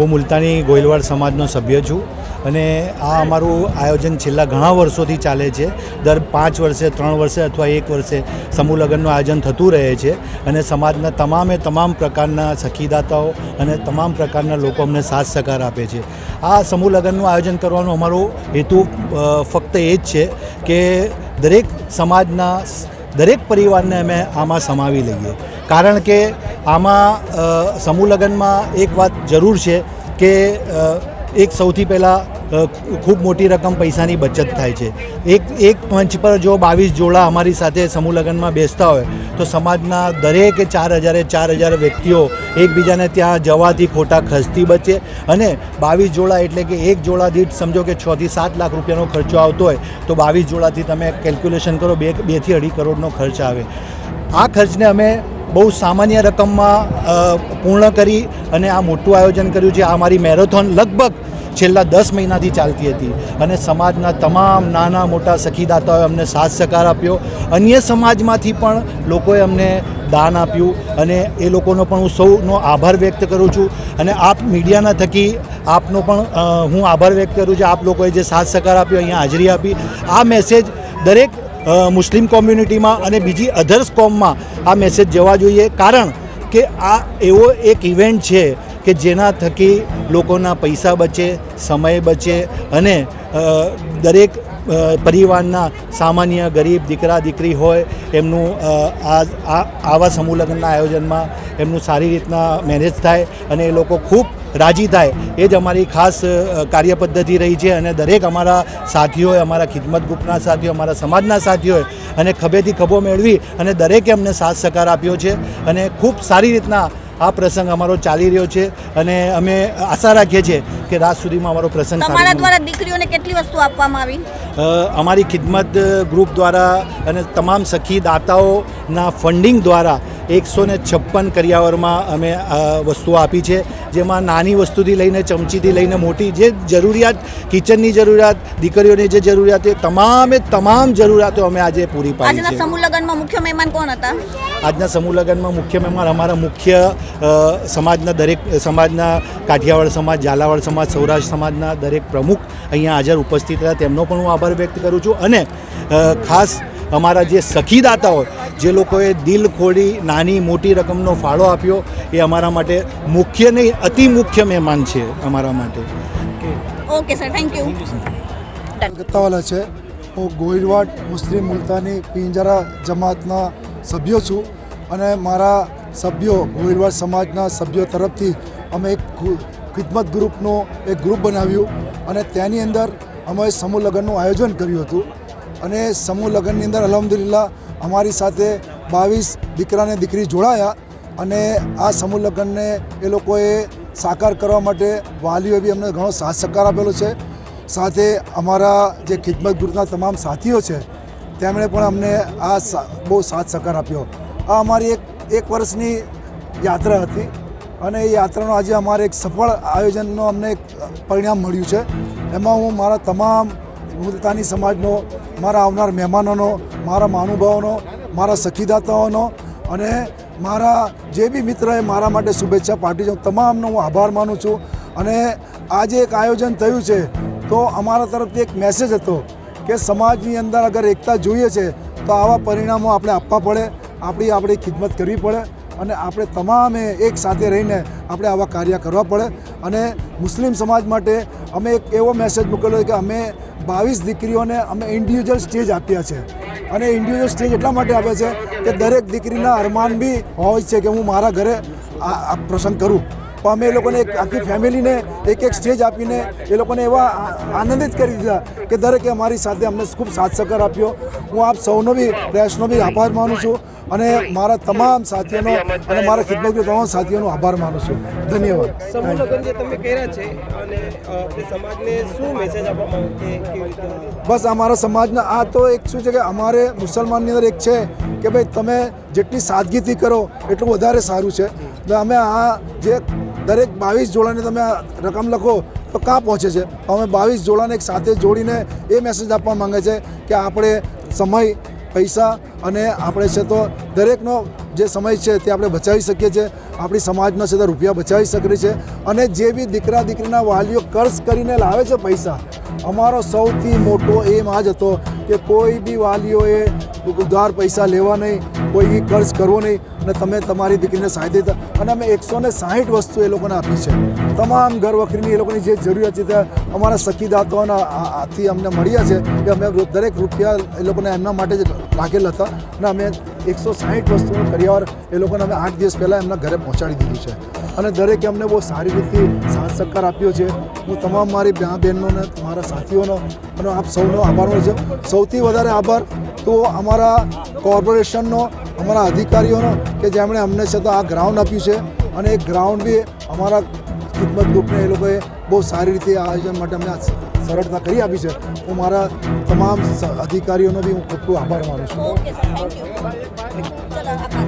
હું મુલતાની ગોયલવાડ સમાજનો સભ્ય છું અને આ અમારું આયોજન છેલ્લા ઘણા વર્ષોથી ચાલે છે. દર પાંચ વર્ષે, ત્રણ વર્ષે અથવા એક વર્ષે સમૂહ લગ્નનું આયોજન થતું રહે છે અને સમાજના તમામે તમામ પ્રકારના સખીદાતાઓ અને તમામ પ્રકારના લોકો અમને સાથ સહકાર આપે છે. આ સમૂહ લગ્નનું આયોજન કરવાનો અમારો હેતુ ફક્ત એ જ છે કે દરેક સમાજના દરેક પરિવારને અમે આમાં સમાવી લઈએ. કારણ કે આમાં અ, સમૂહ લગ્નમાં એક વાત જરૂર છે કે એક સૌથી પહેલાં ખૂબ મોટી રકમ પૈસાની બચત થાય છે. એક એક મંચ પર જો બાવીસ જોડા અમારી સાથે સમૂહ લગ્નમાં બેસતા હોય તો સમાજના દરેકે ચાર હજારે ચાર હજાર વ્યક્તિઓ એકબીજાને ત્યાં જવાથી ખોટા ખર્ચથી બચે અને બાવીસ જોડા એટલે કે એક જોડા દીઠ સમજો કે છથી સાત લાખ રૂપિયાનો ખર્ચો આવતો હોય તો બાવીસ જોડાથી તમે કેલ્ક્યુલેશન કરો બે બેથી અઢી કરોડનો ખર્ચ આવે. આ ખર્ચને અમે બહુ સામાન્ય રકમમાં પૂર્ણ કરી અને આ મોટું આયોજન કર્યું છે આ મારી મેરેથોન લગભગ છેલ્લા દસ મહિનાથી ચાલતી હતી. અને સમાજના તમામ નાના મોટા સખીદાતાઓએ અમને સાથ સહકાર આપ્યો. અન્ય સમાજમાંથી પણ લોકોએ અમને દાન આપ્યું અને એ લોકોનો પણ હું સૌનો આભાર વ્યક્ત કરું છું. અને આપ મીડિયાના થકી આપનો પણ હું આભાર વ્યક્ત કરું છું. આપ લોકોએ જે સાથ સહકાર આપ્યો, અહીંયા હાજરી આપી. આ મેસેજ દરેક મુસ્લિમ કોમ્યુનિટીમાં અને બીજી અધર્સ કોમમાં આ મેસેજ જવા જોઈએ. કારણ કે આ એવો એક ઇવેન્ટ છે કે જેના થકી લોકોના પૈસા બચે, સમય બચે અને દરેક પરિવારના સામાન્ય ગરીબ દીકરા દીકરી હોય એમનું આ આવા સમૂહ લગ્નના આયોજનમાં એમનું સારી રીતના મેનેજ થાય અને એ લોકો ખૂબ રાજી થાય એ જ અમારી ખાસ કાર્ય કાર્યપદ્ધતિ રહી છે અને દરેક અમારા સાથીઓએ અમારા ખિદમત ગ્રુપના સાથીઓ અમારા સમાજના સાથીઓએ અને ખભેથી ખભો મેળવી અને દરેકે અમને સાથ સહકાર આપ્યો છે અને ખૂબ સારી રીતના આ પ્રસંગ અમારો ચાલી રહ્યો છે અને અમે આશા રાખીએ છીએ કે રાત સુધીમાં અમારો પ્રસંગ તમારા દ્વારા દીકરીઓને કેટલી વસ્તુ આપવામાં આવી? અમારી ખિદમત ગ્રુપ દ્વારા અને તમામ સખી દાતાઓના ફંડિંગ દ્વારા એકસો ને છપ્પન કરિયાવરમાં અમે વસ્તુઓ આપી છે જેમાં નાની વસ્તુથી લઈને ચમચીથી લઈને મોટી જે જરૂરિયાત કિચનની જરૂરિયાત દીકરીઓની જે જરૂરિયાત એ તમામે તમામ જરૂરિયાતો અમે આજે પૂરી પાડી છે. સમૂહ લગ્નમાં મુખ્ય મહેમાન કોણ હતા? આજના સમૂહ લગ્નમાં મુખ્ય મહેમાન અમારા મુખ્ય સમાજના દરેક સમાજના કાઠિયાવાડ સમાજ ઝાલાવાડ સમાજ સૌરાષ્ટ્ર સમાજના દરેક પ્રમુખ અહીંયા હાજર ઉપસ્થિત રહ્યા. તેમનો પણ હું આભાર વ્યક્ત કરું છું. અને ખાસ અમારા જે સખીદાતાઓ જે લોકોએ દિલ ખોલી નાની મોટી રકમનો ફાળો આપ્યો એ અમારા માટે મુખ્ય નહીં અતિ મુખ્ય મહેમાન છે અમારા માટે. ઓકે સર થેન્ક યુ ગત્તાવાલા છે. હું ગોઈરવાડ મુસ્લિમ મુલતાની પિંજારા જમાતના સભ્યો છું અને મારા સભ્યો ગોઈરવાડ સમાજના સભ્યો તરફથી અમે એક ખિદમત ગ્રુપનું એક ગ્રુપ બનાવ્યું અને તેની અંદર અમે સમૂહ લગ્નનું આયોજન કર્યું હતું. અને સમૂહ લગ્નની અંદર અલહમદુલિલ્લા અમારી સાથે બાવીસ દીકરાને દીકરી જોડાયા અને આ સમૂહ લગ્નને એ લોકોએ સાકાર કરવા માટે વાલીઓએ બી અમને ઘણો સાથ સહકાર આપેલો છે. સાથે અમારા જે ખિદમત ગ્રુપના તમામ સાથીઓ છે, તેમણે પણ અમને આ બહુ સાથ સહકાર આપ્યો. આ અમારી એક એક વર્ષની યાત્રા હતી અને એ યાત્રાનો આજે અમારે એક સફળ આયોજનનો અમને એક પરિણામ મળ્યું છે. એમાં હું મારા તમામ મુલતાની સમાજનો, મારા આવનાર મહેમાનોનો, મારા મહાનુભાવોનો, મારા સખીદાતાઓનો અને મારા જે બી મિત્રએ મારા માટે શુભેચ્છા પાઠવી છે તમામનો હું આભાર માનું છું. અને આજે એક આયોજન થયું છે, તો અમારા તરફથી એક મેસેજ હતો કે સમાજની અંદર અગર એકતા જોઈએ છે, તો આવા પરિણામો આપણે આપવા પડે, આપણી આપણી ખિદમત કરવી પડે. અને આપણે તમામે એક સાથે રહીને આપણે આવા કાર્ય કરવા પડે. અને મુસ્લિમ સમાજ માટે અમે એક એવો મેસેજ મૂકેલો કે અમે બાવીસ દીકરીઓને અમે ઇન્ડિવિજ્યુઅલ સ્ટેજ આપ્યા છે. અને ઇન્ડિવિજ્યુઅલ સ્ટેજ એટલા માટે આપે છે કે દરેક દીકરીના અરમાન બી હોય છે કે હું મારા ઘરે આ પ્રસંગ કરું. પણ અમે એ લોકોને એક આખી ફેમિલીને એક એક સ્ટેજ આપીને એ લોકોને એવા આનંદિત કરી દીધા કે દરેકે અમારી સાથે અમને ખૂબ સાથ સહકાર આપ્યો. હું આપ સૌનો બી પ્રયાસનો બી આભાર માનું છું અને મારા તમામ સાથીઓનો અને મારા ખિદમતના તમામ સાથીઓનો આભાર માનું છું. ધન્યવાદ. સમૂહ લગ્ન જે તમે કર્યા છે અને સમાજને શું મેસેજ આપવા માંગો કે કેવી રીતે બસ અમારા સમાજના આ તો એક શું છે કે અમારે મુસલમાનની અંદર એક છે કે ભાઈ તમે જેટલી સાદગીથી કરો એટલું વધારે સારું છે. અમે આ જે દરેક બાવીસ જોડાને તમે રકમ લખો તો કાં પહોંચે છે? અમે બાવીસ જોડાને એક સાથે જોડીને એ મેસેજ આપવા માંગે છે કે આપણે સમય, પૈસા અને આપણે છે તો દરેકનો જે સમય છે તે આપણે બચાવી શકીએ છીએ. આપણી સમાજનો છે તો રૂપિયા બચાવી શકીએ છીએ. અને જે બી દીકરા, દીકરીના વાલીઓ કર્જ કરીને લાવે છે પૈસા, અમારો સૌથી મોટો એમ આ જ હતો કે કોઈ બી વાલીઓએ ઉધાર પૈસા લેવા નહીં. કોઈ કર્જ કરવો નહીં અને તમે તમારી દીકરીને સહાયતા થા- અને અમે એકસો ને સાહીઠ વસ્તુ એ લોકોને આપી છે. તમામ ઘર વખરીની એ લોકોની જે જરૂરિયાત છે તે અમારા સખીદાતાઓના આ- આથી અમને મળ્યા છે કે અમે દરેક રૂપિયા એ લોકોને એમના માટે જ રાખેલા હતા. અને અમે એકસો સાહીઠ વસ્તુનું કરિયાવર એ લોકોને અમે આઠ દિવસ પહેલાં એમના ઘરે પહોંચાડી દીધું છે. અને દરેકે અમને બહુ સારી રીતે સાથ સહકાર આપ્યો છે. હું તમામ મારી બહેનોને મારા સાથીઓનો અને આપ સૌનો આભાર માનું છું. સૌથી વધારે આભાર તો અમારા કોર્પોરેશનનો, અમારા અધિકારીઓનો કે જેમણે અમને છતાં આ ગ્રાઉન્ડ આપ્યું છે. અને એ ગ્રાઉન્ડ બી અમારા ખિદમત ગ્રુપને એ લોકોએ બહુ સારી રીતે આયોજન માટે અમને સરળતા કરી આપી છે. હું મારા તમામ અધિકારીઓનો બી હું ખૂબ ખૂબ આભાર માનું છું.